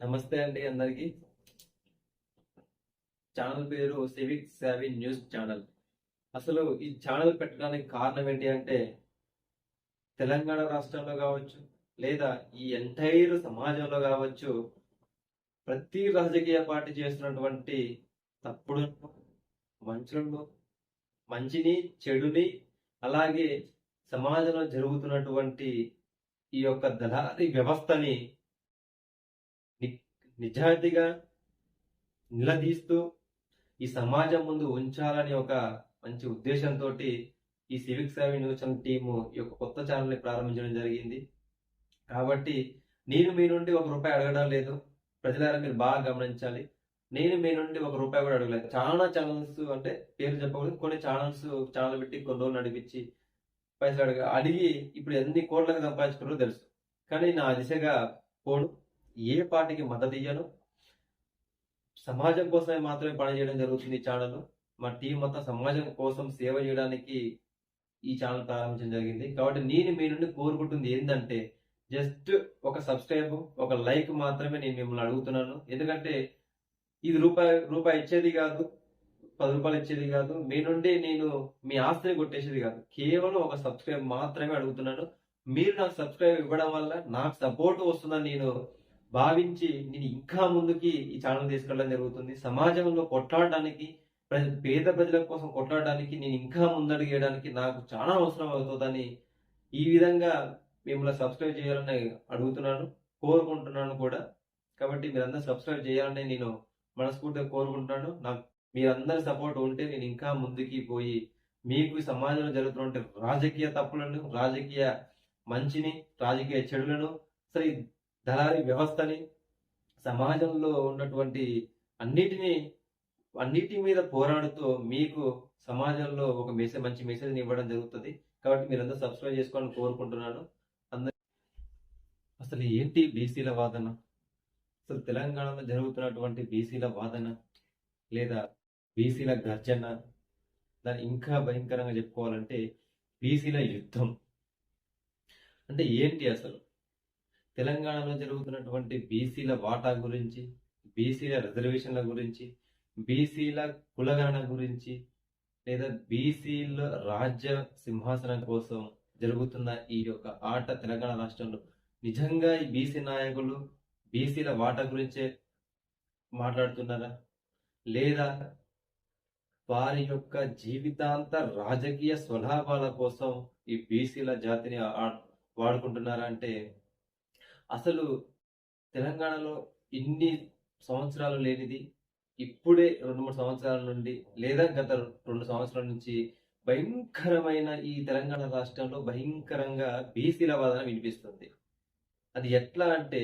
నమస్తే అండి అందరికి. ఛానల్ పేరు సివిక్ సావి న్యూస్ ఛానల్ అసలు ఈ ఛానల్ పెట్టడానికి కారణం ఏంటి అంటే తెలంగాణ రాష్ట్రంలో కావచ్చు లేదా ఈ ఎంటైర్ సమాజంలో కావచ్చు ప్రతి రాజకీయ పార్టీ చేస్తున్నటువంటి తప్పుడు మంచులను మంచిని చెడుని అలాగే సమాజంలో జరుగుతున్నటువంటి ఈ యొక్క దళారీ వ్యవస్థని నిజాయితీగా నిలదీస్తూ ఈ సమాజం ముందు ఉంచాలని ఒక మంచి ఉద్దేశంతో ఈ సివిక్ సేవ న్యూస్ టీము ఈ యొక్క కొత్త ఛానల్ని ప్రారంభించడం జరిగింది. కాబట్టి నేను మీ నుండి ఒక రూపాయి అడగడం లేదు. ప్రజలారా మీరు బాగా గమనించాలి. నేను మీ నుండి ఒక రూపాయి కూడా అడగలేదు. చాలా ఛానల్స్ అంటే పేరు చెప్పకూడదు. కొన్ని ఛానల్స్ ఛానల్ పెట్టి కొన్ని రోజులు నడిపించి పైసలు అడగ అడిగి ఇప్పుడు ఎన్ని కోట్లకు సంపాదించుకున్నారో తెలుసు. కానీ నా దిశగా పోను. ఏ పార్టీకి మద్దతు ఇయ్యను? సమాజం కోసమే మాత్రమే పనిచేయడం జరుగుతుంది ఈ ఛానల్. మా టీం మొత్తం సమాజం కోసం సేవ చేయడానికి ఈ ఛానల్ ప్రారంభించడం జరిగింది. కాబట్టి నేను మీ నుండి కోరుకుంటుంది ఏంటంటే జస్ట్ ఒక సబ్స్క్రైబ్ ఒక లైక్ మాత్రమే నేను మిమ్మల్ని అడుగుతున్నాను. ఎందుకంటే ఇది రూపాయి రూపాయి ఇచ్చేది కాదు పది రూపాయలు ఇచ్చేది కాదు. మీ నుండి నేను మీ ఆస్తిని కొట్టేసేది కాదు. కేవలం ఒక సబ్స్క్రైబ్ మాత్రమే అడుగుతున్నాను. మీరు నాకు సబ్స్క్రైబ్ ఇవ్వడం వల్ల నాకు సపోర్ట్ వస్తుందని నేను భావించి నేను ఇంకా ముందుకి ఈ ఛానల్ తీసుకెళ్ళడం జరుగుతుంది. సమాజంలో కొట్లాడడానికి పేద ప్రజల కోసం కొట్లాడడానికి నేను ఇంకా ముందడుగేయడానికి నాకు చాలా అవసరం అవుతుందని ఈ విధంగా మిమ్మల్ని సబ్స్క్రైబ్ చేయాలని అడుగుతున్నాను కోరుకుంటున్నాను కూడా. కాబట్టి మీరందరూ సబ్స్క్రైబ్ చేయాలని నేను మనస్ఫూర్తిగా కోరుకుంటున్నాను. నాకు మీరందరి సపోర్ట్ ఉంటే నేను ఇంకా ముందుకి పోయి మీకు సమాజంలో జరుగుతున్న రాజకీయ తప్పులను రాజకీయ మంచిని రాజకీయ చెడులను సరే దళారీ వ్యవస్థని సమాజంలో ఉన్నటువంటి అన్నిటినీ అన్నిటి మీద పోరాడుతూ మీకు సమాజంలో ఒక మెసేజ్ మంచి మెసేజ్ ఇవ్వడం జరుగుతుంది. కాబట్టి మీరందరూ సబ్స్క్రైబ్ చేసుకోవాలని కోరుకుంటున్నాను. అందరి అసలు ఏంటి బీసీల వాదన? అసలు తెలంగాణలో జరుగుతున్నటువంటి బీసీల వాదన లేదా బీసీల గర్జన? దాన్ని ఇంకా భయంకరంగా చెప్పుకోవాలంటే బీసీల యుద్ధం. అంటే ఏంటి అసలు? తెలంగాణలో జరుగుతున్నటువంటి బీసీల వాటా గురించి బీసీల రిజర్వేషన్ల గురించి బీసీల కులగణన గురించి లేదా బీసీల రాజ్య సింహాసనం కోసం జరుగుతున్న ఈ యొక్క ఆట తెలంగాణ రాష్ట్రంలో. నిజంగా ఈ బీసీ నాయకులు బీసీల వాటా గురించే మాట్లాడుతున్నారా? లేదా వారి యొక్క జీవితాంత రాజకీయ స్వలాభాల కోసం ఈ బీసీల జాతిని వాడుకుంటున్నారా అంటే అసలు తెలంగాణలో ఇన్ని సంవత్సరాలు లేనిది ఇప్పుడే రెండు మూడు సంవత్సరాల నుండి లేదా గత రెండు సంవత్సరాల నుంచి భయంకరమైన ఈ తెలంగాణ రాష్ట్రంలో భయంకరంగా బీసీల వాదన వినిపిస్తుంది. అది ఎట్లా అంటే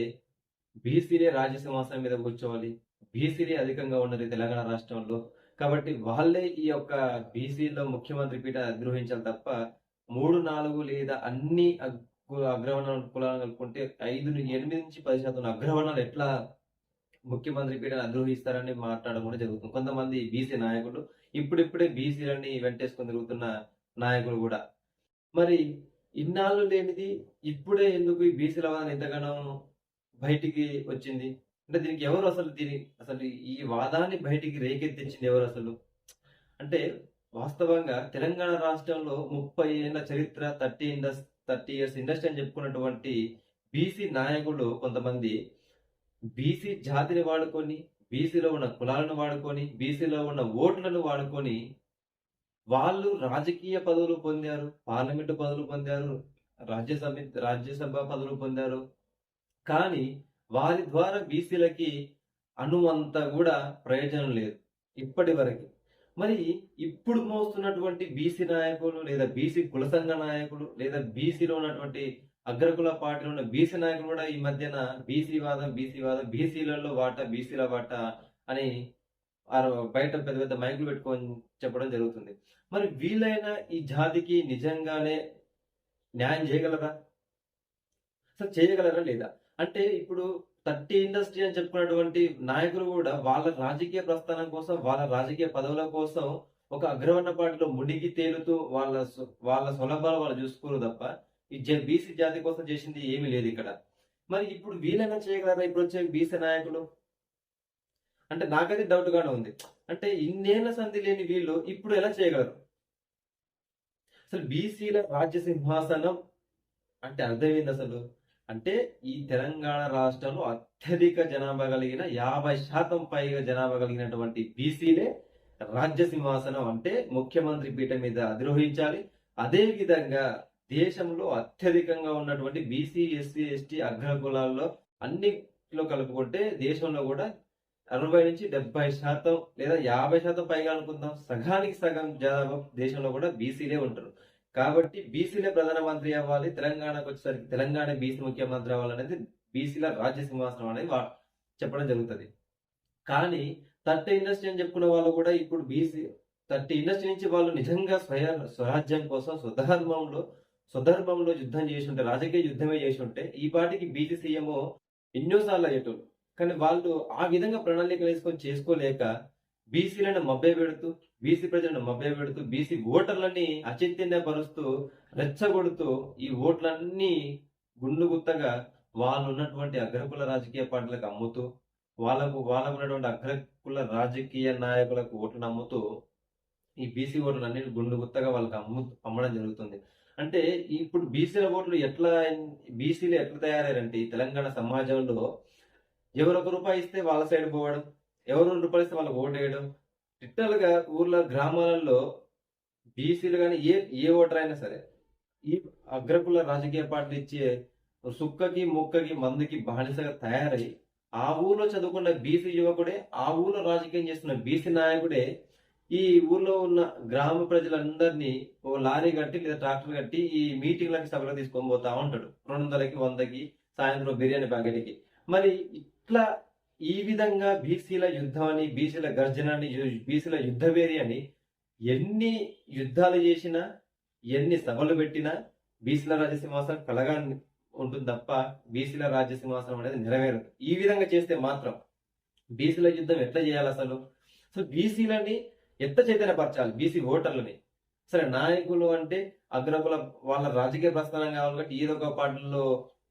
బీసీలే రాజ్యసింహాసనం మీద కూర్చోవాలి బీసీలే అధికంగా ఉన్నది తెలంగాణ రాష్ట్రంలో. కాబట్టి వాళ్ళే ఈ యొక్క బీసీలో ముఖ్యమంత్రి పీఠ అధిరోహించాలి తప్ప మూడు నాలుగు లేదా అన్ని అగ్రవర్ణాలు కులాలను కలుపుకుంటే ఐదు ఎనిమిది నుంచి పది శాతం అగ్రవర్ణాలు ఎట్లా ముఖ్యమంత్రి పీఠను అధిరోహిస్తారని మాట్లాడడం కూడా జరుగుతుంది. కొంతమంది బీసీ నాయకులు ఇప్పుడిప్పుడే బీసీలని వెంటేసుకొని తిరుగుతున్న నాయకులు కూడా. మరి ఇన్నాళ్ళు లేనిది ఇప్పుడే ఎందుకు ఈ బీసీల వాదన ఎంతగానో బయటికి వచ్చింది? అంటే దీనికి ఎవరు అసలు దీని అసలు ఈ వాదాన్ని బయటికి రేకెత్తించింది ఎవరు అసలు? అంటే వాస్తవంగా తెలంగాణ రాష్ట్రంలో ముప్పై ఏళ్ళ చరిత్ర thirty indus thirty years industry అని చెప్పుకున్నటువంటి బీసీ నాయకులు కొంతమంది బీసీ జాతిని వాడుకొని బీసీలో ఉన్న కులాలను వాడుకొని బీసీలో ఉన్న ఓట్లను వాడుకొని వాళ్ళు రాజకీయ పదవులు పొందారు పార్లమెంటు పదవులు పొందారు రాజ్యసభ రాజ్యసభ పదవులు పొందారు. కానీ వారి ద్వారా బీసీలకి అనువంత కూడా ప్రయోజనం లేదు ఇప్పటి వరకు. మరి ఇప్పుడు మోస్తున్నటువంటి బీసీ నాయకులు లేదా బీసీ కుల సంఘ నాయకులు లేదా బీసీలో ఉన్నటువంటి అగ్రకుల పార్టీలో ఉన్న బీసీ నాయకులు కూడా ఈ మధ్యన బీసీ వాదం బీసీ వాదం బీసీలలో వాటా బీసీల వాటా అని బయట పెద్ద పెద్ద మైకులు పెట్టుకొని చెప్పడం జరుగుతుంది. మరి వీలైన ఈ జాతికి నిజంగానే న్యాయం చేయగలరా అసలు చేయగలరా లేదా? అంటే ఇప్పుడు థర్టీ ఇండస్ట్రీ అని చెప్పుకున్నటువంటి నాయకులు కూడా వాళ్ళ రాజకీయ ప్రస్థానం కోసం వాళ్ళ రాజకీయ పదవుల కోసం ఒక అగ్రవర్ణ పార్టీలో మునిగి తేలుతూ వాళ్ళ సు- వాళ్ళ సులభాలు వాళ్ళు చూసుకోరు తప్ప ఈ బీసీ జాతి కోసం చేసింది ఏమీ లేదు ఇక్కడ. మరి ఇప్పుడు వీళ్ళైనా చేయగలరా ఇప్పుడు వచ్చే బీసీ నాయకులు? అంటే నాకైతే డౌట్ గానే ఉంది. అంటే ఇన్నేళ్ళ సంధి లేని వీళ్ళు ఇప్పుడు ఎలా చేయగలరు? అసలు బీసీల రాజ్య సింహాసనం అంటే అర్థమైంది అసలు. అంటే ఈ తెలంగాణ రాష్ట్రంలో అత్యధిక జనాభా కలిగిన యాభై శాతం పైగా జనాభా కలిగినటువంటి బీసీలే రాజ్య సింహాసనం అంటే ముఖ్యమంత్రి పీఠం మీద అధిరోహించాలి. అదే విధంగా దేశంలో అత్యధికంగా ఉన్నటువంటి బీసీ ఎస్సీ ఎస్టీ అగ్ర కులాల్లో అన్నిలో కలుపుకుంటే దేశంలో కూడా అరవై నుంచి డెబ్బై శాతం లేదా యాభై శాతం పైగా అనుకుందాం. సగానికి సగం జనాభా దేశంలో కూడా బీసీలే ఉంటారు. కాబట్టి బీసీలే ప్రధానమంత్రి అవ్వాలి తెలంగాణకు వచ్చేసరికి తెలంగాణ బీసీ ముఖ్యమంత్రి అవ్వాలనేది బీసీల రాజ్య సింహాసనం అనేది వా- చెప్పడం జరుగుతుంది. కానీ థర్టీ ఇండస్ట్రీ అని చెప్పుకునే వాళ్ళు కూడా ఇప్పుడు బీసీ థర్టీ ఇండస్ట్రీ నుంచి వాళ్ళు నిజంగా స్వయ స్వరాజ్యం కోసం స్వధర్మంలో స్వధర్మంలో యుద్ధం చేసి ఉంటే రాజకీయ యుద్ధమే చేసి ఉంటే ఈ పాటికి బీసీ సీఎం ఎన్నోసార్లు అయ్యేటోళ్ళు. కానీ వాళ్ళు ఆ విధంగా ప్రణాళిక వేసుకొని చేసుకోలేక బీసీలను మభ్య పెడుతూ బీసీ ప్రజలను మభ్య పెడుతూ బీసీ ఓటర్లని అచైతన్యపరుస్తూ రెచ్చగొడుతూ ఈ ఓట్లన్నీ గుండు గుత్తగా వాళ్ళు ఉన్నటువంటి అగ్రకుల రాజకీయ పార్టీలకు అమ్ముతూ వాళ్ళకు వాళ్ళకు ఉన్నటువంటి అగ్రకుల రాజకీయ నాయకులకు ఓట్లు అమ్ముతూ ఈ బీసీ ఓట్లు అన్నిటి గుండు గుత్తగా వాళ్ళకి అమ్ము అమ్మడం జరుగుతుంది. అంటే ఇప్పుడు బీసీల ఓట్లు ఎట్లా బీసీలు ఎట్లా తయారయ్యారంటే ఈ తెలంగాణ సమాజంలో ఎవరు ఒక రూపాయి ఇస్తే వాళ్ళ సైడ్ పోవడం ఎవరు రెండు రూపాయలు ఇస్తే వాళ్ళకి ఓటు వేయడం లిటరల్గా ఊర్లో గ్రామాలలో బీసీలు కానీ ఏ ఏ ఓటర్ అయినా సరే ఈ అగ్రకుల రాజకీయ పార్టీ ఇచ్చే సుక్కకి ముక్కకి మందుకి బానిసగా తయారై ఆ ఊర్లో చదువుకున్న బీసీ యువకుడే ఆ ఊర్లో రాజకీయం చేస్తున్న బీసీ నాయకుడే ఈ ఊర్లో ఉన్న గ్రామ ప్రజలందరినీ ఓ లారీ కట్టి లేదా ట్రాక్టర్ కట్టి ఈ మీటింగ్లకి సభలకు తీసుకొని పోతా ఉంటాడు. రెండు వందలకి వందకి సాయంత్రం బిర్యానీ ప్యాకెట్కి. మరి ఇట్లా ఈ విధంగా బీసీల యుద్ధం బీసీల గర్జనని బీసీల యుద్ధవేరి అని ఎన్ని యుద్ధాలు చేసినా ఎన్ని సభలు పెట్టినా బీసీల రాజ్యసింహాసనం కలగా ఉంటుంది తప్ప బీసీల రాజ్యసింహాసనం అనేది నెరవేరదు. ఈ విధంగా చేస్తే మాత్రం బీసీల యుద్ధం ఎట్లా చేయాలి అసలు? సో బీసీలని ఎంత చైతన్యపరచాలి? బీసీ ఓటర్లని. సరే నాయకులు అంటే అగ్రకుల వాళ్ళ రాజకీయ ప్రస్థానం కావాలి కాబట్టి ఏదో ఒక పార్టీలో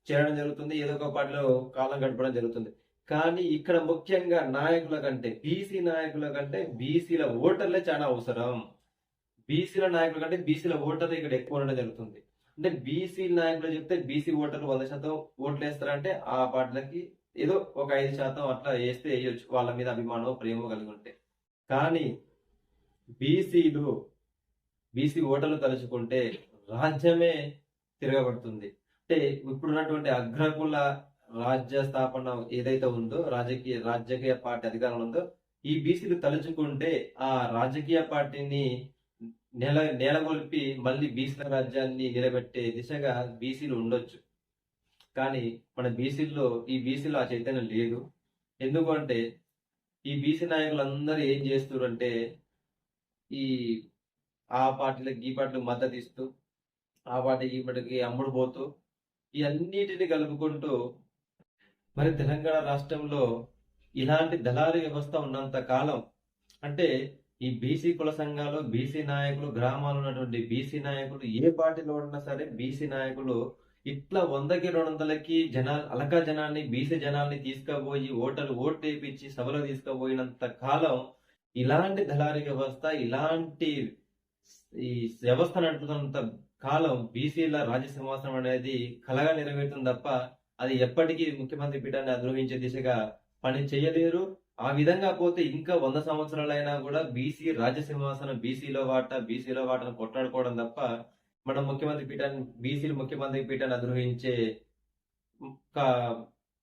చేరడం జరుగుతుంది ఏదో ఒక పార్టీలో కాలం గడపడం జరుగుతుంది. కానీ ఇక్కడ ముఖ్యంగా నాయకుల కంటే బీసీ నాయకుల కంటే బీసీల ఓటర్లే చాలా అవసరం. బీసీల నాయకుల కంటే బీసీల ఓటర్లు ఇక్కడ ఎక్కువ ఉండడం జరుగుతుంది. అంటే బీసీ నాయకులు చెప్తే బీసీ ఓటర్లు వంద శాతం ఓట్లు వేస్తారంటే ఆ పార్టీలకి ఏదో ఒక ఐదు శాతం అట్లా వేస్తే వేయొచ్చు వాళ్ళ మీద అభిమానం ప్రేమ కలిగి ఉంటే. కానీ బీసీలు బీసీ ఓటర్లు తలుచుకుంటే రాజ్యమే తిరగబడుతుంది. అంటే ఇప్పుడున్నటువంటి అగ్రకుల రాజ్య స్థాపన ఏదైతే ఉందో రాజకీయ రాజకీయ పార్టీ అధికారంలో ఉందో ఈ బీసీలు తలుచుకుంటే ఆ రాజకీయ పార్టీని నెల నేలగొల్పి మళ్ళీ బీసీల రాజ్యాన్ని నిలబెట్టే దిశగా బీసీలు ఉండొచ్చు. కానీ మన బీసీల్లో ఈ బీసీలో ఆ చైతన్యం లేదు. ఎందుకంటే ఈ బీసీ నాయకులందరూ ఏం చేస్తున్నారంటే ఈ ఆ పార్టీలకు ఈ పార్టీలకు మద్దతు ఇస్తూ ఆ పార్టీ ఈ పార్టీకి అమ్ముడు పోతూ ఇవన్నిటిని కలుపుకుంటూ మరి తెలంగాణ రాష్ట్రంలో ఇలాంటి దళారీ వ్యవస్థ ఉన్నంత కాలం అంటే ఈ బీసీ కుల సంఘాలు బీసీ నాయకులు గ్రామాలు ఉన్నటువంటి బీసీ నాయకులు ఏ పార్టీలో ఉన్నా సరే బీసీ నాయకులు ఇట్లా వందకి రెండు వందలకి జనా అలకా జనాన్ని బీసీ జనాన్ని తీసుకుపోయి ఓటర్లు ఓటు వేయించి సభలో తీసుకుపోయినంత కాలం ఇలాంటి దళారీ వ్యవస్థ ఇలాంటి ఈ వ్యవస్థ నడుపుతున్నంత కాలం బీసీల రాజ్య సింహాసనం అనేది కలగా నెరవేరుతుంది తప్ప అది ఎప్పటికీ ముఖ్యమంత్రి పీఠాన్ని అధిరోహించే దిశగా పని చేయలేరు. ఆ విధంగా పోతే ఇంకా వంద సంవత్సరాలైనా కూడా బీసీ రాజ్యసింహాసనం బీసీలో వాట బీసీలో వాటను కొట్లాడుకోవడం తప్ప మనం ముఖ్యమంత్రి పీఠాన్ని బీసీలు ముఖ్యమంత్రి పీఠాన్ని అధిరోహించే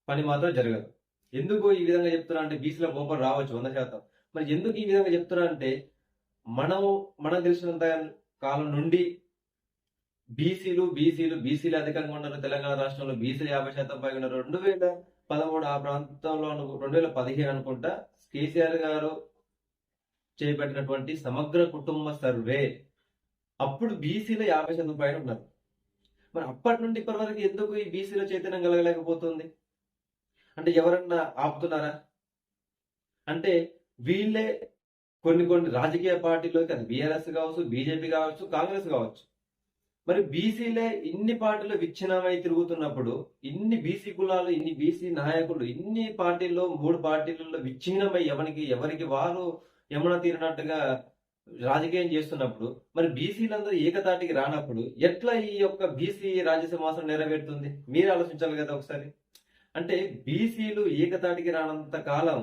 పని మాత్రం జరగదు. ఎందుకు ఈ విధంగా చెప్తున్నా అంటే బీసీల కోపం రావచ్చు వంద శాతం. మరి ఎందుకు ఈ విధంగా చెప్తున్నా అంటే మనం మనకు తెలిసినంత కాలం నుండి బీసీలు బీసీలు బీసీలు అధికంగా ఉన్నారు తెలంగాణ రాష్ట్రంలో. బీసీలు యాభై శాతం పైగా రెండు వేల పదమూడు ఆ ప్రాంతంలో రెండు వేల పదిహేను అనుకుంటా కేసీఆర్ గారు చేపట్టినటువంటి సమగ్ర కుటుంబ సర్వే. అప్పుడు బీసీలో యాభై శాతం పైన ఉన్నారు. మరి అప్పటి నుండి ఇప్పటి వరకు ఎందుకు ఈ బీసీలో చైతన్యం కలగలేకపోతుంది? అంటే ఎవరన్నా ఆపుతున్నారా? అంటే వీళ్ళే కొన్ని కొన్ని రాజకీయ పార్టీలోకి అది బీఆర్ఎస్ కావచ్చు బీజేపీ కావచ్చు కాంగ్రెస్ కావచ్చు. మరి బీసీలే ఇన్ని పార్టీలు విచ్ఛిన్నమై తిరుగుతున్నప్పుడు ఇన్ని బీసీ కులాలు ఇన్ని బీసీ నాయకులు ఇన్ని పార్టీల్లో మూడు పార్టీలలో విచ్ఛిన్నమై ఎవరికి ఎవరికి వారు యమున తీరినట్టుగా రాజకీయం చేస్తున్నప్పుడు మరి బీసీలందరూ ఏకతాటికి రానప్పుడు ఎట్లా ఈ యొక్క బీసీ రాజ్యసమాసం నెరవేరుతుంది? మీరు ఆలోచించాలి కదా ఒకసారి. అంటే బీసీలు ఏకతాటికి రానంత కాలం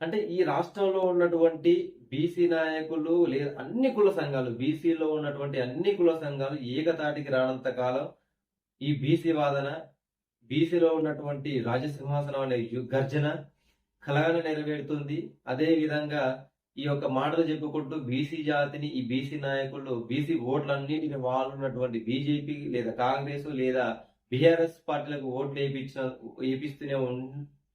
అంటే ఈ రాష్ట్రంలో ఉన్నటువంటి బీసీ నాయకులు లేదా అన్ని కుల సంఘాలు బీసీలో ఉన్నటువంటి అన్ని కుల సంఘాలు ఏకతాటికి రానంత కాలం ఈ బీసీ వాదన బీసీలో ఉన్నటువంటి రాజసింహాసనం అనే గర్జన కలగానే నెరవేరుతుంది. అదే విధంగా ఈ యొక్క మాటలు చెప్పుకుంటూ బీసీ జాతిని ఈ బీసీ నాయకులు బీసీ ఓట్లన్నిటిని వాళ్ళు ఉన్నటువంటి బీజేపీ లేదా కాంగ్రెస్ లేదా బీఆర్ఎస్ పార్టీలకు ఓట్లు వేయించిన వేపిస్తూనే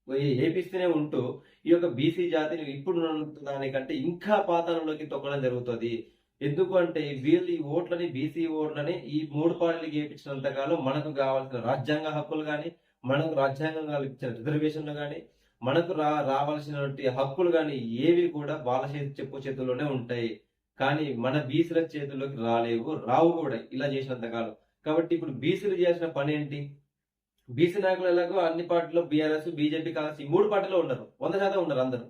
వేపిస్తూనే ఉంటూ ఈ యొక్క బీసీ జాతిని ఇప్పుడు దానికంటే ఇంకా పాతాళంలోకి తొక్కడం జరుగుతుంది. ఎందుకు అంటే వీళ్ళు ఈ ఓట్లని బీసీ ఓట్లని ఈ మూడు పార్టీలకు వేయించినంత కాలం మనకు కావాల్సిన రాజ్యాంగ హక్కులు కానీ మనకు రాజ్యాంగం ఇచ్చిన రిజర్వేషన్లు కానీ మనకు రా రావాల్సినటువంటి హక్కులు కానీ ఏవి కూడా వాళ్ళ చేతి చెప్పు చేతుల్లోనే ఉంటాయి. కానీ మన బీసీల చేతుల్లోకి రాలేవు రావు కూడా ఇలా చేసినంత కాలం. కాబట్టి ఇప్పుడు బీసీలు చేసిన పని ఏంటి? బీసీ నాయకులు ఎలాగో అన్ని పార్టీలో బీఆర్ఎస్ బీజేపీ కాంగ్రెస్ ఈ మూడు పార్టీలో ఉండరు. వంద శాతం ఉండరు అందరూ.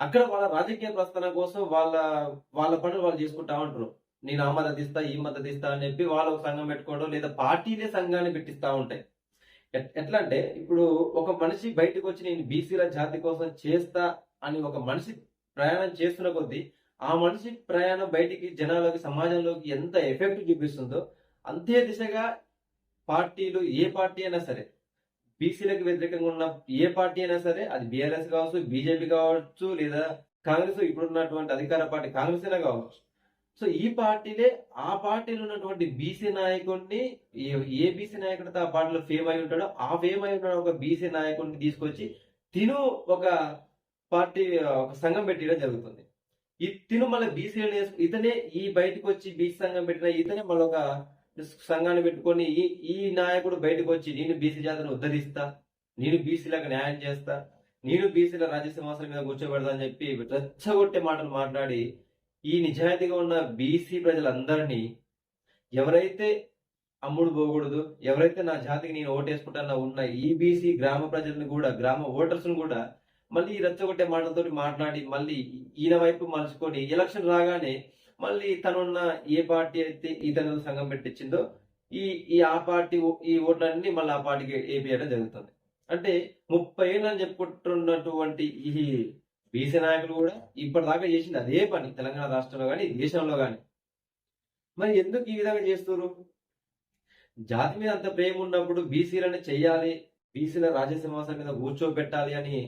అక్కడ వాళ్ళ రాజకీయ ప్రస్థానం కోసం వాళ్ళ వాళ్ళ పనులు వాళ్ళు చేసుకుంటా ఉంటారు నేను ఆ మద్దతు ఇస్తా ఈ మద్దతు ఇస్తా అని చెప్పి వాళ్ళు ఒక సంఘం పెట్టుకోవడం లేదా పార్టీలే సంఘాన్ని పెట్టిస్తా ఉంటాయి. ఎట్- ఎట్లా అంటే ఇప్పుడు ఒక మనిషి బయటకు వచ్చి నేను బీసీల జాతి కోసం చేస్తా అని ఒక మనిషి ప్రయాణం చేస్తున్న కొద్దీ ఆ మనిషి ప్రయాణం బయటికి జనాలకి సమాజంలోకి ఎంత ఎఫెక్ట్ చూపిస్తుందో అంతే దిశగా పార్టీలు ఏ పార్టీ అయినా సరే బీసీలకు వ్యతిరేకంగా ఉన్న ఏ పార్టీ అయినా సరే అది బీఆర్ఎస్ కావచ్చు బీజేపీ కావచ్చు లేదా కాంగ్రెస్ ఇప్పుడున్నటువంటి అధికార పార్టీ కాంగ్రెస్ అయినా కావచ్చు. సో ఈ పార్టీలే ఆ పార్టీలో ఉన్నటువంటి బీసీ నాయకుడిని ఏ- బీసీ నాయకుడితో ఆ పార్టీలో ఫేమ్ అయి ఉంటాడో ఆ ఫేమ్ అయి ఉన్న ఒక బీసీ నాయకుడిని తీసుకొచ్చి తిను ఒక పార్టీ ఒక సంఘం పెట్టడం జరుగుతుంది. ఈ తిను మళ్ళీ బీసీ ఇతనే ఈ బయటకు వచ్చి బీసీ సంఘం పెట్టిన ఇతనే మళ్ళీ ఒక సంఘాన్ని పెట్టుకొని ఈ ఈ నాయకుడు బయటకు వచ్చి నేను బీసీ జాతిని ఉద్ధరిస్తా నేను బీసీలకు న్యాయం చేస్తా నేను బీసీల రాజ్యసింహాసనం మీద కూర్చోబెడతా అని చెప్పి రెచ్చగొట్టే మాటలు మాట్లాడి ఈ నిజాయితీగా ఉన్న బీసీ ప్రజలందరినీ ఎవరైతే అమ్ముడు పోకూడదు ఎవరైతే నా జాతికి నేను ఓటేసుకుంటానో ఉన్న ఈ బీసీ గ్రామ ప్రజలను కూడా గ్రామ ఓటర్స్ కూడా మళ్ళీ ఈ రెచ్చగొట్టే మాటలతో మాట్లాడి మళ్ళీ ఈయన వైపు మలుచుకొని ఎలక్షన్ రాగానే మళ్ళీ తనున్న ఏ పార్టీ అయితే ఇతను సంఘం పెట్టించిందో ఈ ఈ ఆ పార్టీ ఓ- ఈ ఓట్లన్నీ మళ్ళీ ఆ పార్టీకి ఏపీయడం జరుగుతుంది. అంటే ముప్పై ఏళ్ళని చెప్పుకుంటున్నటువంటి ఈ బీసీ నాయకులు కూడా ఇప్పటిదాకా చేసింది అదే పని తెలంగాణ రాష్ట్రంలో కానీ దేశంలో కానీ. మరి ఎందుకు ఈ విధంగా చేస్తున్నారు జాతి మీద అంత ప్రేమ ఉన్నప్పుడు బీసీలను చెయ్యాలి బీసీల రాజ్యసింహాసనం మీద కూర్చోబెట్టాలి అని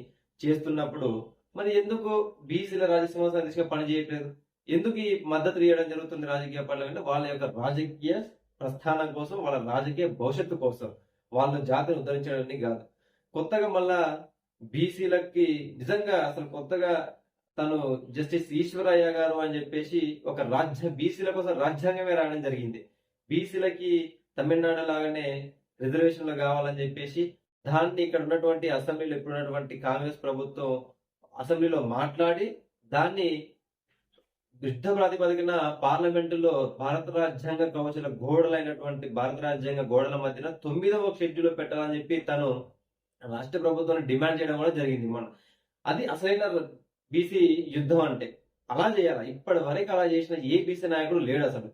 చేస్తున్నప్పుడు మరి ఎందుకు బీసీల రాజ్యసింహాసనం దిశగా పని చేయట్లేదు? ఎందుకు ఈ మద్దతు ఇవ్వడం జరుగుతుంది రాజకీయ పార్టీలు అంటే వాళ్ళ యొక్క రాజకీయ ప్రస్థానం కోసం వాళ్ళ రాజకీయ భవిష్యత్తు కోసం వాళ్ళ జాతిని ఉద్ధరించడానికి కాదు. కొత్తగా మళ్ళా బీసీలకి నిజంగా అసలు కొత్తగా తను జస్టిస్ ఈశ్వరయ్య గారు అని చెప్పేసి ఒక రాజ్య బీసీల కోసం రాజ్యాంగమే రాయడం జరిగింది. బీసీలకి తమిళనాడు లాగానే రిజర్వేషన్లు కావాలని చెప్పేసి దాన్ని ఇక్కడ ఉన్నటువంటి అసెంబ్లీలో ఇప్పుడు ఉన్నటువంటి కాంగ్రెస్ ప్రభుత్వం అసెంబ్లీలో మాట్లాడి దాన్ని యుద్ధ ప్రాతిపదికన పార్లమెంటులో భారత రాజ్యాంగ కవచల గోడలైనటువంటి భారత రాజ్యాంగ గోడల మధ్యన తొమ్మిదవ షెడ్యూల్ పెట్టాలని చెప్పి తను రాష్ట్ర ప్రభుత్వాన్ని డిమాండ్ చేయడం కూడా జరిగింది మన అది అసలైన బీసీ యుద్ధం అంటే. అలా చేయాలి? ఇప్పటి వరకు అలా చేసిన ఏ బీసీ నాయకుడు లేడు అసలు.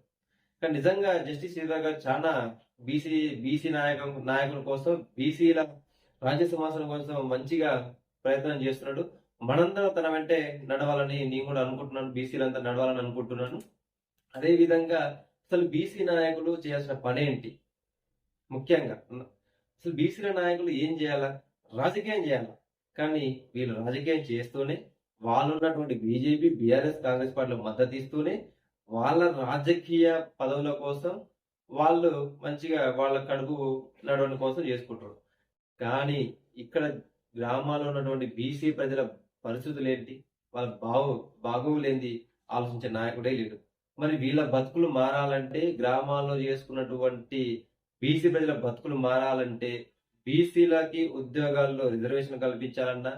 కానీ నిజంగా జస్టిస్ శ్రీధర్ గారు చాలా బీసీ బీసీ నాయక నాయకుల కోసం బీసీల రాజ్య సింహాసనం కోసం మంచిగా ప్రయత్నం చేస్తున్నాడు. మనందరం తన వెంటే నడవాలని నేను కూడా అనుకుంటున్నాను బీసీలంతా నడవాలని అనుకుంటున్నాను. అదేవిధంగా అసలు బీసీ నాయకులు చేయాల్సిన పని ఏంటి ముఖ్యంగా అసలు బీసీల నాయకులు ఏం చేయాలా? రాజకీయం చేయాలా? కానీ వీళ్ళు రాజకీయం చేస్తూనే వాళ్ళు ఉన్నటువంటి బీజేపీ బీఆర్ఎస్ కాంగ్రెస్ పార్టీలకు మద్దతు ఇస్తూనే వాళ్ళ రాజకీయ పదవుల కోసం వాళ్ళు మంచిగా వాళ్ళ కడుపు నడవడం కోసం చేసుకుంటారు కానీ ఇక్కడ గ్రామాల్లో ఉన్నటువంటి బీసీ ప్రజల పరిస్థితులు ఏంటి వాళ్ళ బాగు బాగోలేంది ఆలోచించే నాయకుడే లేడు. మరి వీళ్ళ బతుకులు మారాలంటే గ్రామాల్లో చేసుకున్నటువంటి బీసీ ప్రజల బతుకులు మారాలంటే బీసీలకి ఉద్యోగాల్లో రిజర్వేషన్ కల్పించాలన్నా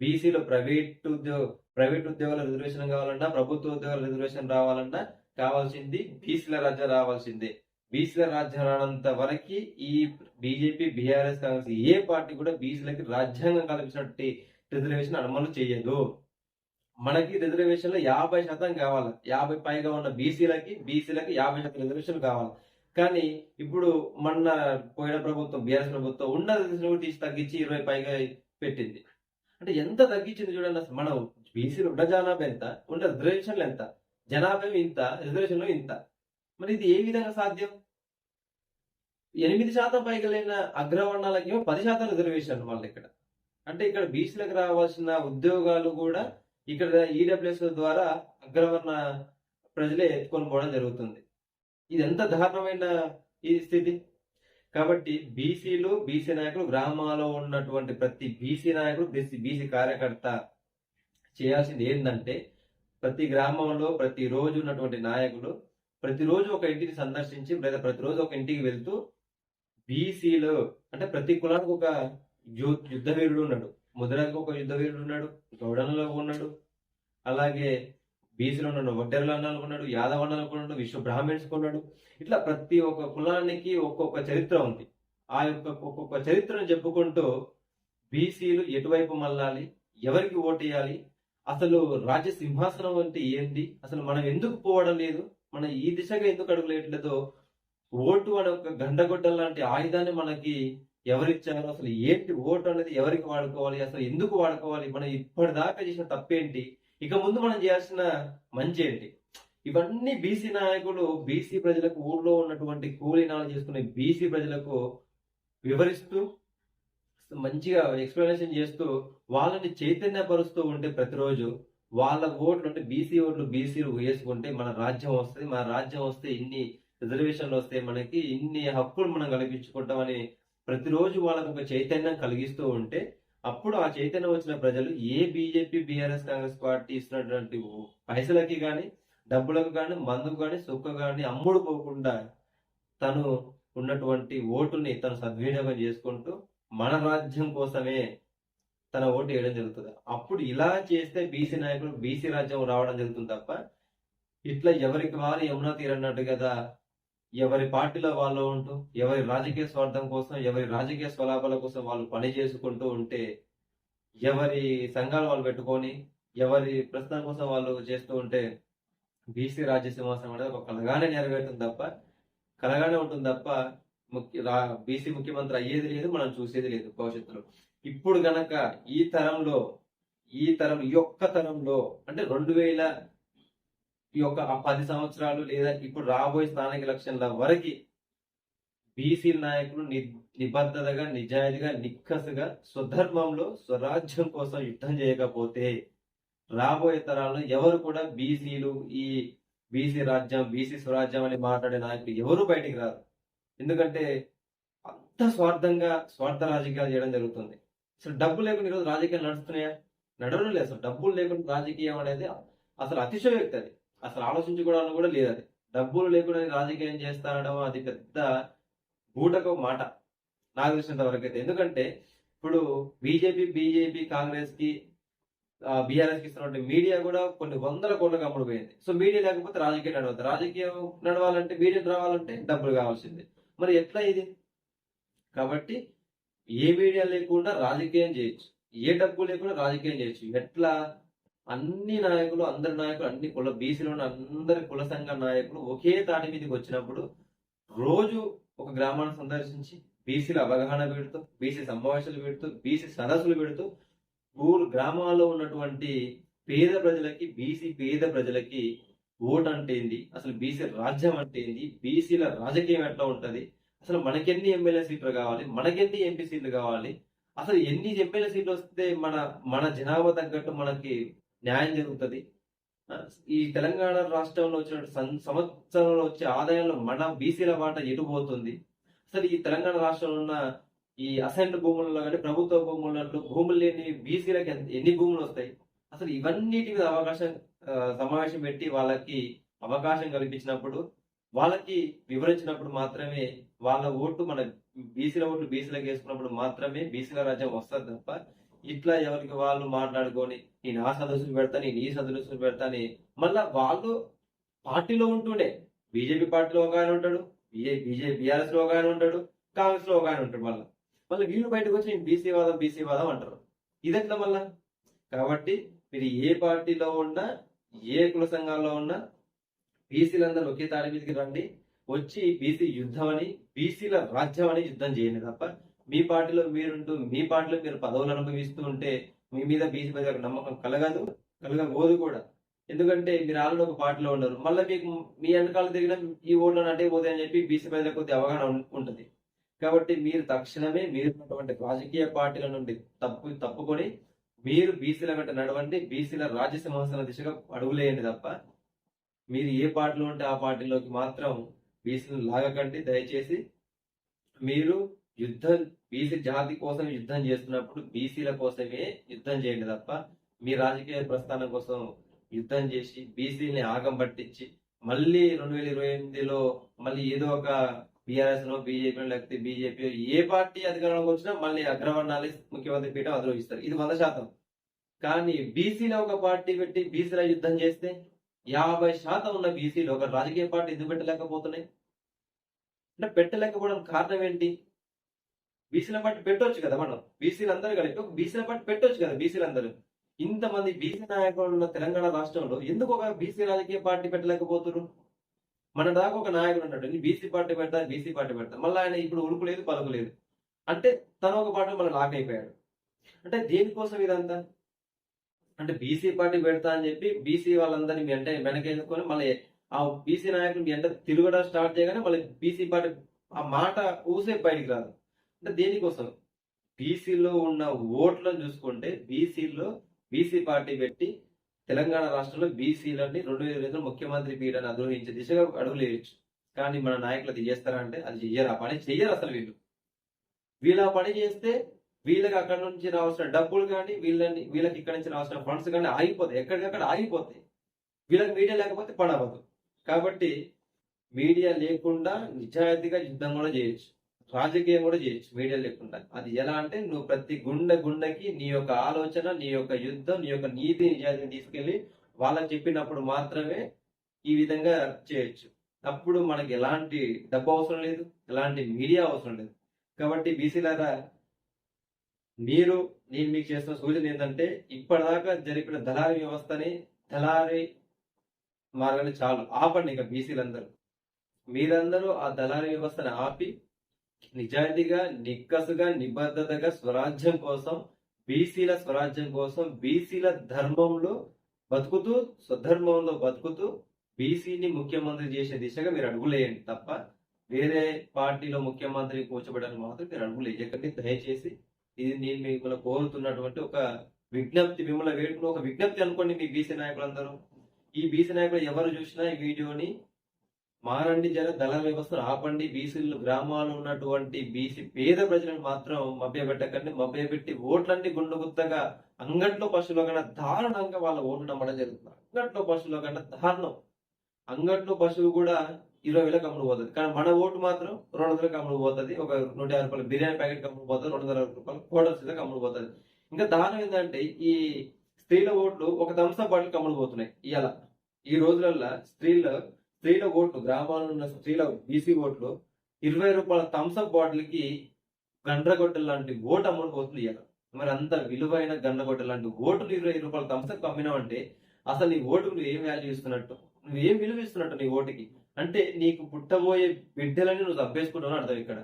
బీసీలో ప్రైవేట్ ఉద్యోగ ప్రైవేట్ ఉద్యోగాల రిజర్వేషన్ కావాలన్నా ప్రభుత్వ ఉద్యోగాల రిజర్వేషన్ రావాలన్నా కావాల్సింది బీసీల రాజ్యం రావాల్సిందే. బీసీల రాజ్యం రానంత వరకు ఈ బీజేపీ బీఆర్ఎస్ కాంగ్రెస్ ఏ పార్టీ కూడా బీసీలకి రాజ్యాంగం కల్పించినట్టు రిజర్వేషన్ అమలు చేయదు మనకి రిజర్వేషన్లు యాభై శాతం కావాలి. యాభై పైగా ఉన్న బీసీలకి బీసీలకి యాభై శాతం రిజర్వేషన్ కావాలి. కానీ ఇప్పుడు మొన్న పోయిన ప్రభుత్వం బీఆర్ఎస్ ప్రభుత్వం ఉన్న రిజర్వేషన్ తీసి తగ్గించి ఇరవై పైగా పెట్టింది. అంటే ఎంత తగ్గించింది చూడండి అసలు. మనం బీసీలు ఉన్న జనాభా ఎంత? ఉన్న రిజర్వేషన్లు ఎంత? జనాభా ఇంత రిజర్వేషన్లు ఇంత. మరి ఇది ఏ విధంగా సాధ్యం? ఎనిమిది శాతం పైగా లేని అగ్రవర్ణాలకి పది శాతం రిజర్వేషన్ వాళ్ళు ఇక్కడ. అంటే ఇక్కడ బీసీలకు రావాల్సిన ఉద్యోగాలు కూడా ఇక్కడ ఈడబ్ల్యూఎస్ ద్వారా అగ్రవర్ణ ప్రజలే ఎత్తుకొని పోవడం జరుగుతుంది. ఇది ఎంత దారుణమైన ఈ స్థితి? కాబట్టి బీసీలు బీసీ నాయకులు గ్రామాల్లో ఉన్నటువంటి ప్రతి బీసీ నాయకుడు బీసీ బీసీ కార్యకర్త చేయాల్సింది ఏంటంటే ప్రతి గ్రామంలో ప్రతి రోజు ఉన్నటువంటి నాయకులు ప్రతిరోజు ఒక ఇంటిని సందర్శించి లేదా ప్రతిరోజు ఒక ఇంటికి వెళ్తూ బీసీలో అంటే ప్రతి కులానికి ఒక యుద్ధ వీరుడు ఉన్నాడు. ముద్రాకి ఒక యుద్ధ వీరుడు ఉన్నాడు. గౌడలలో ఉన్నాడు. అలాగే బీసీలో ఉన్నాడు వడ్డెరలు అన్నాలు ఉన్నాడు యాదవ అన్నాలు ఉన్నాడు విశ్వ బ్రాహ్మణ్స్ ఉన్నాడు. ఇట్లా ప్రతి ఒక్క కులానికి ఒక్కొక్క చరిత్ర ఉంది. ఆ యొక్క ఒక్కొక్క చరిత్రను చెప్పుకుంటూ బీసీలు ఎటువైపు మళ్ళాలి ఎవరికి ఓటేయాలి అసలు రాజ్య సింహాసనం అంటే ఏంటి అసలు మనం ఎందుకు పోవడం లేదు మనం ఈ దిశగా ఎందుకు అడుగులేట్లేదో ఓటు అనే ఒక గండగొడ్డ లాంటి ఆయుధాన్ని మనకి ఎవరిచ్చారు? అసలు ఏంటి ఓటు అనేది ఎవరికి వాడుకోవాలి? అసలు ఎందుకు వాడుకోవాలి? మనం ఇప్పటిదాకా చేసిన తప్పేంటి? ఇక ముందు మనం చేయాల్సిన మంచి ఏంటి? ఇవన్నీ బీసీ నాయకులు బీసీ ప్రజలకు ఊర్లో ఉన్నటువంటి కూలీనాలు చేసుకునే బీసీ ప్రజలకు వివరిస్తూ మంచిగా ఎక్స్ప్లెనేషన్ చేస్తూ వాళ్ళని చైతన్యపరుస్తూ ఉంటే ప్రతిరోజు వాళ్ళ ఓట్లు అంటే బీసీ ఓట్లు బీసీలు వేసుకుంటే మన రాజ్యం వస్తుంది. మన రాజ్యం వస్తే ఇన్ని రిజర్వేషన్లు వస్తే మనకి ఇన్ని హక్కులు మనం కల్పించుకుంటామని ప్రతిరోజు వాళ్ళకు ఒక చైతన్యం కలిగిస్తూ ఉంటే అప్పుడు ఆ చైతన్యం వచ్చిన ప్రజలు ఏ బీజేపీ బీఆర్ఎస్ కాంగ్రెస్ పార్టీ ఇస్తున్నటువంటి పైసలకి కానీ డబ్బులకు కానీ మందుకు కానీ సుక్క కానీ అమ్ముడు పోకుండా తను ఉన్నటువంటి ఓటుని తను సద్వినియోగం చేసుకుంటూ మన రాజ్యం కోసమే తన ఓటు వేయడం జరుగుతుంది. అప్పుడు ఇలా చేస్తే బీసీ నాయకులు బీసీ రాజ్యం రావడం జరుగుతుంది తప్ప ఇట్లా ఎవరికి వారు యమునా తీరన్నట్టు కదా ఎవరి పార్టీలో వాళ్ళు ఉంటూ ఎవరి రాజకీయ స్వార్థం కోసం ఎవరి రాజకీయ స్వలాభాల కోసం వాళ్ళు పని చేసుకుంటూ ఉంటే ఎవరి సంఘాలు వాళ్ళు పెట్టుకొని ఎవరి ప్రశ్న కోసం వాళ్ళు చేస్తూ ఉంటే బీసీ రాజ్య సింహాసనం అనేది ఒక కలగానే నెరవేరుతుంది తప్ప కలగానే ఉంటుంది తప్ప ముఖ్య బీసీ ముఖ్యమంత్రి అయ్యేది లేదు మనం చూసేది లేదు భవిష్యత్తులో. ఇప్పుడు గనక ఈ తరంలో ఈ తరం ఈ ఒక్క తరంలో అంటే రెండు వేల ఈ యొక్క పది సంవత్సరాలు లేదా ఇప్పుడు రాబోయే స్థానిక ఎలక్షన్ల వరకు బీసీ నాయకులు ని నిబద్ధతగా నిజాయితీగా నిక్కసుగా స్వధర్మంలో స్వరాజ్యం కోసం యుద్ధం చేయకపోతే రాబోయే తరాల్లో ఎవరు కూడా బీసీలు ఈ బీసీ రాజ్యం బీసీ స్వరాజ్యం అని మాట్లాడే నాయకులు ఎవరు బయటికి రారు. ఎందుకంటే అంత స్వార్థంగా స్వార్థ రాజకీయాలు చేయడం జరుగుతుంది. అసలు డబ్బు లేకుండా ఈరోజు రాజకీయాలు నడుస్తున్నాయా? నడవడం లేదు. అసలు డబ్బులు లేకుండా రాజకీయం అనేది అసలు అతిశయోక్తి అది. అసలు ఆలోచించుకోవడానికి కూడా లేదు అది. డబ్బులు లేకుండా రాజకీయం చేస్తానడం అది పెద్ద బూటకు మాట నాకు తెలిసినంత వరకు అయితే. ఎందుకంటే ఇప్పుడు బీజేపీ బీజేపీ కాంగ్రెస్కి బీఆర్ఎస్కి ఇస్తున్నటువంటి మీడియా కూడా కొన్ని వందల కోట్లకు అమ్ముడుపోయింది సో మీడియా లేకపోతే రాజకీయం నడవద్దు రాజకీయం నడవాలంటే మీడియా రావాలంటే డబ్బులు కావాల్సింది. మరి ఎట్లా ఇది? కాబట్టి ఏ మీడియా లేకుండా రాజకీయం చేయొచ్చు. ఏ డబ్బు లేకుండా రాజకీయం చేయొచ్చు. ఎట్లా అన్ని నాయకులు అందరి నాయకులు అన్ని కుల బీసీలో ఉన్న అందరి కుల సంఘ నాయకులు ఒకే తాటి మీదకి వచ్చినప్పుడు రోజు ఒక గ్రామాన్ని సందర్శించి బీసీల అవగాహన పెడుతూ బీసీ సమావేశాలు పెడుతూ బీసీ సరస్సులు పెడుతూ ఊరు గ్రామాల్లో ఉన్నటువంటి పేద ప్రజలకి బీసీ పేద ప్రజలకి ఓటు అంటే ఏంది? అసలు బీసీ రాజ్యం అంటే ఏంది? బీసీల రాజకీయం ఎట్లా ఉంటుంది? అసలు మనకెన్ని ఎమ్మెల్యే సీట్లు కావాలి? మనకెన్ని ఎంపీ సీట్లు కావాలి? అసలు ఎన్ని ఎమ్మెల్యే సీట్లు వస్తే మన మన జనాభా తగ్గట్టు మనకి న్యాయం జరుగుతుంది. ఈ తెలంగాణ రాష్ట్రంలో వచ్చిన సం- సంవత్సరంలో వచ్చే ఆదాయంలో మన బీసీల వాటా ఎటు పోతుంది? అసలు ఈ తెలంగాణ రాష్ట్రంలో ఉన్న ఈ అసైన్డ్ భూములలో కానీ ప్రభుత్వ భూములలో భూములు లేని బీసీలకు ఎన్ని భూములు వస్తాయి? అసలు ఇవన్నిటి మీద అవకాశం సమావేశం పెట్టి వాళ్ళకి అవకాశం కల్పించినప్పుడు వాళ్ళకి వివరించినప్పుడు మాత్రమే వాళ్ళ ఓటు మన బీసీల ఓటు బీసీలకు వేసుకున్నప్పుడు మాత్రమే బీసీల రాజ్యం వస్తుంది తప్ప ఇట్లా ఎవరికి వాళ్ళు మాట్లాడుకొని నేను ఆ సదస్సులు పెడతా నేను ఈ సదస్సులు పెడతాని మళ్ళా వాళ్ళు పార్టీలో ఉంటూనే బీజేపీ పార్టీలో ఒక ఆయన ఉంటాడు బీజేపీ బీఆర్ఎస్లో ఒక ఆయన ఉంటాడు కాంగ్రెస్లో ఒక ఆయన ఉంటాడు మళ్ళీ. మళ్ళీ వీళ్ళు బయటకు వచ్చి నేను బీసీ వాదం బీసీ వాదం అంటారు. ఇదెట్లా మళ్ళా? కాబట్టి మీరు ఏ పార్టీలో ఉన్నా ఏ కుల సంఘాల్లో ఉన్నా బీసీలందరూ ఒకే తాడి మీదకి రండి. వచ్చి బీసీ యుద్ధం అని బీసీల రాజ్యం అని యుద్ధం చేయండి తప్ప మీ పార్టీలో మీరుంటూ మీ పార్టీలో మీరు పదవులు అనుభవిస్తూ ఉంటే మీ మీద బీసీ ప్రజలకు నమ్మకం కలగదు కలగబోదు కూడా. ఎందుకంటే మీరు ఆల్రెడీ ఒక పార్టీలో ఉన్నారు. మళ్ళీ మీకు మీ వెనకాల తిరిగిన ఈ ఓట్లు అంటే పోతే అని చెప్పి బీసీ ప్రజలకు కొద్ది అవగాహన ఉంటుంది. కాబట్టి మీరు తక్షణమే మీరు రాజకీయ పార్టీల నుండి తప్పు తప్పుకొని మీరు బీసీల వెంట నడవండి బీసీల రాజ్య సింహాసన దిశగా అడుగులేయండి తప్ప మీరు ఏ పార్టీలో ఉంటే ఆ పార్టీలోకి మాత్రం బీసీలను లాగకండి. దయచేసి మీరు యుద్ధం బీసీ జాతి కోసం యుద్ధం చేస్తున్నప్పుడు బీసీల కోసమే యుద్ధం చేయండి తప్ప మీ రాజకీయ ప్రస్థానం కోసం యుద్ధం చేసి బీసీని ఆగం పట్టించి మళ్ళీ రెండు వేల ఇరవై ఎనిమిదిలో మళ్ళీ ఏదో ఒక బీఆర్ఎస్ నో బీజేపీ లేకపోతే బీజేపీ ఏ పార్టీ అధికారంలోకి వచ్చినా మళ్ళీ అగ్రవర్ణాలు ముఖ్యమంత్రి పీఠం అధిరోహిస్తారు ఇది వంద శాతం. కానీ బీసీలో ఒక పార్టీ పెట్టి బీసీల యుద్ధం చేస్తే యాభై శాతం ఉన్న బీసీలో ఒక రాజకీయ పార్టీ ఎందుకు పెట్టలేకపోతున్నాయి? అంటే పెట్టలేకపోవడం కారణం ఏంటి? బీసీల పార్టీ పెట్టొచ్చు కదా మనం బీసీలు అందరూ కలిపి ఒక బీసీల పార్టీ పెట్టొచ్చు కదా బీసీలు అందరూ ఇంతమంది బీసీ నాయకులు ఉన్న తెలంగాణ రాష్ట్రంలో ఎందుకు ఒక బీసీ రాజకీయ పార్టీ పెట్టలేకపోతున్నారు మన దాకా ఒక నాయకుడు ఉన్నాడు బీసీ పార్టీ పెడతా బీసీ పార్టీ పెడతా మళ్ళీ ఆయన ఇప్పుడు ఉడుకులేదు పలుకులేదు అంటే తన ఒక పార్టీ మళ్ళీ లాక్ అయిపోయాడు అంటే దేనికోసం ఇదంతా అంటే బీసీ పార్టీ పెడతా అని చెప్పి బీసీ వాళ్ళందరినీ మీ అంటే వెనకేసుకొని మళ్ళీ ఆ బీసీ నాయకులు మీ అంటే తిరగడం స్టార్ట్ చేయగానే మళ్ళీ బీసీ పార్టీ ఆ మాట ఊసే బయటికి రాదు అంటే దేనికోసం? బీసీలో ఉన్న ఓట్లను చూసుకుంటే బీసీలో బీసీ పార్టీ పెట్టి తెలంగాణ రాష్ట్రంలో బీసీలని రెండు వేల ఇరవై ముఖ్యమంత్రి పీఠాన్ని అధిరోహించే దిశగా అడుగులు వేయచ్చు. కానీ మన నాయకులు అది చేస్తారా అంటే అది చెయ్యరు. ఆ పని చెయ్యరు అసలు వీళ్ళు. వీళ్ళు ఆ పని చేస్తే వీళ్ళకి అక్కడ నుంచి రావాల్సిన డబ్బులు కానీ వీళ్ళని వీళ్ళకి ఇక్కడ నుంచి రావాల్సిన ఫండ్స్ కానీ ఆగిపోతాయి. ఎక్కడికక్కడ ఆగిపోతాయి. వీళ్ళకి మీడియా లేకపోతే పని అవ్వదు. కాబట్టి మీడియా లేకుండా నిజాయితీగా యుద్ధం కూడా చేయొచ్చు. రాజకీయం కూడా చేయొచ్చు మీడియా లేకుండా. అది ఎలా అంటే నువ్వు ప్రతి గుండె గుండెకి నీ యొక్క ఆలోచన నీ యొక్క యుద్ధం నీ యొక్క నీతి నిజాన్ని తీసుకెళ్ళి వాళ్ళకి చెప్పినప్పుడు మాత్రమే ఈ విధంగా చేయొచ్చు. అప్పుడు మనకి ఎలాంటి డబ్బు అవసరం లేదు ఎలాంటి మీడియా అవసరం లేదు. కాబట్టి బీసీలారా మీరు నేను మీకు చేసిన సూచన ఏంటంటే ఇప్పటిదాకా జరిపిన దళారీ వ్యవస్థని దళారీ మార్గాన్ని చాలు ఆపండి ఇక బీసీలందరూ. మీరందరూ ఆ దళారీ వ్యవస్థను ఆపి నిజాయితీగా నిక్కసుగా నిబద్ధతగా స్వరాజ్యం కోసం బీసీల స్వరాజ్యం కోసం బీసీల ధర్మంలో బతుకుతూ స్వధర్మంలో బతుకుతూ బీసీని ముఖ్యమంత్రి చేసే దిశగా మీరు అడుగులేయండి తప్ప వేరే పార్టీలో ముఖ్యమంత్రి కూర్చోబెట్టడానికి మాత్రం మీరు అడుగులు వేయకండి దయచేసి ఇది నేను మిమ్మల్ని కోరుతున్నటువంటి ఒక విజ్ఞప్తి మిమ్మల్ని వేడుకున్న ఒక విజ్ఞప్తి అనుకోండి మీ బీసీ నాయకులందరూ. ఈ బీసీ నాయకులు ఎవరు చూసినా ఈ వీడియోని మారండి జన దళ వ్యవస్థను ఆపండి. బీసీలు గ్రామాలు ఉన్నటువంటి బీసీ పేద ప్రజలను మాత్రం మభ్యపెట్టకండి. మభ్యపెట్టి ఓట్లన్నీ గుండుగుత్తగా అంగట్లో పశువుల కన్నా దారుణంగా వాళ్ళ ఓట్లు నమ్మడం జరుగుతుంది. అంగట్లో పశువుల కన్నా దారుణం. అంగట్లో పశువు కూడా ఇరవై వేలకు అమ్ముడు పోతుంది. కానీ మన ఓటు మాత్రం రెండు వందలకు అమ్ముడు పోతుంది. ఒక నూట యాభై రూపాయలు బిర్యానీ ప్యాకెట్ అమ్ముడు పోతుంది. రెండు వందల రూపాయలు కోడల్స్ సీతకు అమ్ముడు పోతుంది. ఇంకా దారుణం ఏంటంటే ఈ స్త్రీల ఓట్లు ఒక థమ్స్అప్ బాటిల్కి అమ్ముడు పోతున్నాయి. ఇవాళ ఈ రోజులలో స్త్రీల స్త్రీల ఓట్లు గ్రామాల్లో ఉన్న స్త్రీల బీసీ ఓట్లు ఇరవై రూపాయల థమ్స్అప్ బాటిల్కి గండ్రగొట్టెల లాంటి ఓటు అమౌంట్ పోతుంది ఇవాళ మరి అంత విలువైన గండ్రగొడ్డ లాంటి ఓటులు ఇరవై రూపాయల థమ్స్అప్ అమ్మినావంటే అసలు నీ ఓటుకు నువ్వు ఏం వాల్యూ ఇస్తున్నట్టు? నువ్వు ఏం విలువ ఇస్తున్నట్టు నీ ఓటుకి? అంటే నీకు పుట్టబోయే బిడ్డలని నువ్వు తప్పేసుకుంటావు అర్థం ఇక్కడ.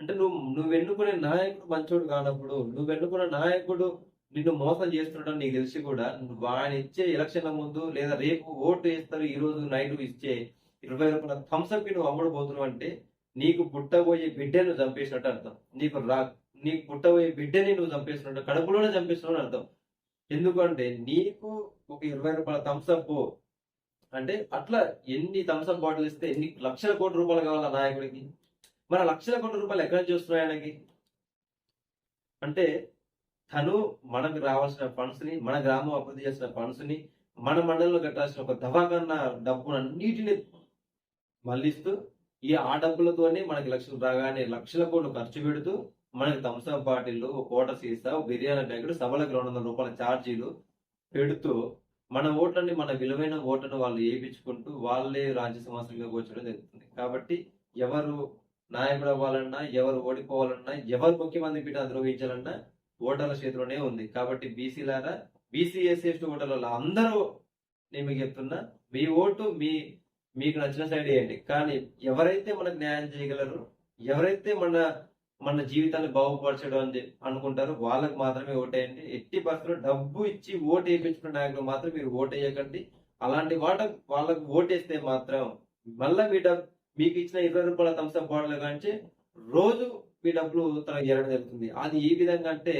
అంటే నువ్వు నువ్వు ఎన్నుకునే నాయకుడు మంచోడు కానప్పుడు నువ్వు ఎన్నుకున్న నాయకుడు నిన్ను మోసం చేస్తున్నాడు నీకు తెలిసి కూడా నువ్వు ఇచ్చే ఎలక్షన్ల ముందు లేదా రేపు ఓటు వేస్తారు ఈ రోజు నైట్ ఇచ్చే ఇరవై రూపాయల థమ్స్అప్ నువ్వు అమ్ముడుపోతున్నావు అంటే నీకు పుట్టబోయే బిడ్డను చంపేసినట్టు అర్థం. నీకు రా నీకు పుట్టబోయే బిడ్డని నువ్వు చంపేసినట్టు కడుపులోనే చంపేస్తున్నావు అర్థం. ఎందుకంటే నీకు ఒక ఇరవై రూపాయల థమ్స్అప్ అంటే అట్లా ఎన్ని థమ్స్అప్ బాటిల్ ఇస్తే ఎన్ని లక్షల కోట్ల రూపాయలు కావాలా నాయకుడికి? మరి లక్షల కోట్ల రూపాయలు ఎక్కడ నుంచి వస్తున్నాయి ఆయనకి? అంటే తను మనకు రావాల్సిన ఫండ్స్ని మన గ్రామం అభివృద్ధి చేసిన ఫండ్స్ని మన మండలంలో కట్టాల్సిన ఒక దవాఖాన డబ్బును అన్నిటిని మళ్ళిస్తూ ఈ ఆ డబ్బులతోనే మనకి లక్షలు రాగానే లక్షల కోట్లు ఖర్చు పెడుతూ మనకి థమ్స్అప్ బాటిల్ కోట సీసా బిర్యానీ ప్యాకెట్ సభలకు రెండు వందల రూపాయల ఛార్జీలు పెడుతూ మన ఓట్లని మన విలువైన ఓట్లను వాళ్ళు వేయించుకుంటూ వాళ్ళే రాజ్య సమాసంగా కూర్చోవడం జరుగుతుంది. కాబట్టి ఎవరు నాయకుడు అవ్వాలన్నా ఎవరు ఓడిపోవాలన్నా ఎవరు ముఖ్యమంత్రి పీఠ ద్రోహించాలన్నా ఓటర్ల చేతిలోనే ఉంది. కాబట్టి బీసీలారా బీసీ ఎస్సీ ఎస్టీ ఓటర్ల అందరూ నేను మీకు చెప్తున్నా మీ ఓటు మీ మీకు నచ్చిన సైడ్ వేయండి కానీ ఎవరైతే మనకు న్యాయం చేయగలరు ఎవరైతే మన మన జీవితాన్ని బాగుపరచడం అని అనుకుంటారో వాళ్ళకి మాత్రమే ఓటేయండి. ఎట్టి పరిస్థితుల్లో డబ్బు ఇచ్చి ఓటు వేయించుకున్న నాయకులు మాత్రం మీరు ఓటు వేయకండి. అలాంటి వాట వాళ్ళకు ఓటేస్తే మాత్రం మళ్ళీ మీ మీకు ఇచ్చిన ఇరవై రూపాయల థమ్స్అప్ బాటిల్ కానీ రోజు మీ డబ్బులు తనకు జరగడం జరుగుతుంది. అది ఏ విధంగా అంటే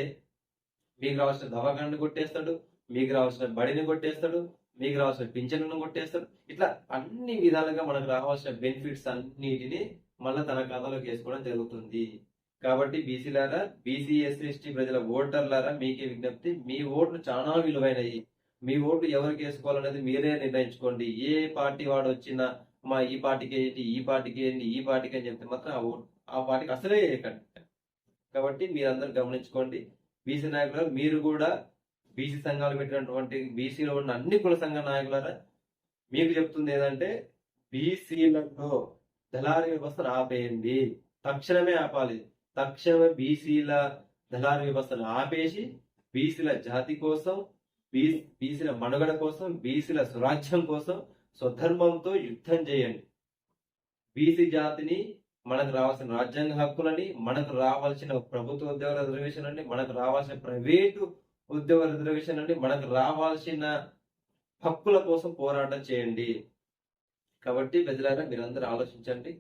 మీకు రావాల్సిన దవాఖాన్ని కొట్టేస్తాడు మీకు రావాల్సిన బడిని కొట్టేస్తాడు మీకు రావాల్సిన పింఛన్లను కొట్టేస్తాడు. ఇట్లా అన్ని విధాలుగా మనకు రావాల్సిన బెనిఫిట్స్ అన్నిటిని మళ్ళీ తన ఖాతాలోకి వేసుకోవడం జరుగుతుంది. కాబట్టి బీసీలారా బీసీ ఎస్సీ ఎస్టీ ప్రజల ఓటర్లారా మీకే విజ్ఞప్తి మీ ఓట్లు చాలా విలువైనవి. మీ ఓటు ఎవరికి వేసుకోవాలనేది మీరే నిర్ణయించుకోండి. ఏ పార్టీ వాడు వచ్చినా మా ఈ పార్టీకి ఏంటి ఈ పార్టీకి ఏంటి ఈ పార్టీకి అని చెప్తే మాత్రం ఆ ఓటు ఆ పార్టీకి అసలే వేయకండి కాబట్టి మీరందరూ గమనించుకోండి బీసీ నాయకులు మీరు కూడా బీసీ సంఘాలు పెట్టినటువంటి బీసీలో ఉన్న అన్ని కుల సంఘ నాయకులారా మీకు చెప్తుంది ఏంటంటే బీసీలలో దళారీ వ్యవస్థను ఆపేయండి. తక్షణమే ఆపాలి. తక్షణమే బీసీల దళారీ వ్యవస్థను ఆపేసి బీసీల జాతి కోసం బీ బీసీల మనుగడ కోసం బీసీల స్వరాజ్యం కోసం స్వధర్మంతో యుద్ధం చేయండి. బీసీ జాతిని మనకు రావాల్సిన రాజ్యాంగ హక్కులని మనకు రావాల్సిన ప్రభుత్వ ఉద్యోగ రిజర్వేషన్ అండి మనకు రావాల్సిన ప్రైవేటు ఉద్యోగ రిజర్వేషన్ అండి మనకు రావాల్సిన హక్కుల కోసం పోరాటం చేయండి. కాబట్టి ప్రజలారా మీరందరూ ఆలోచించండి.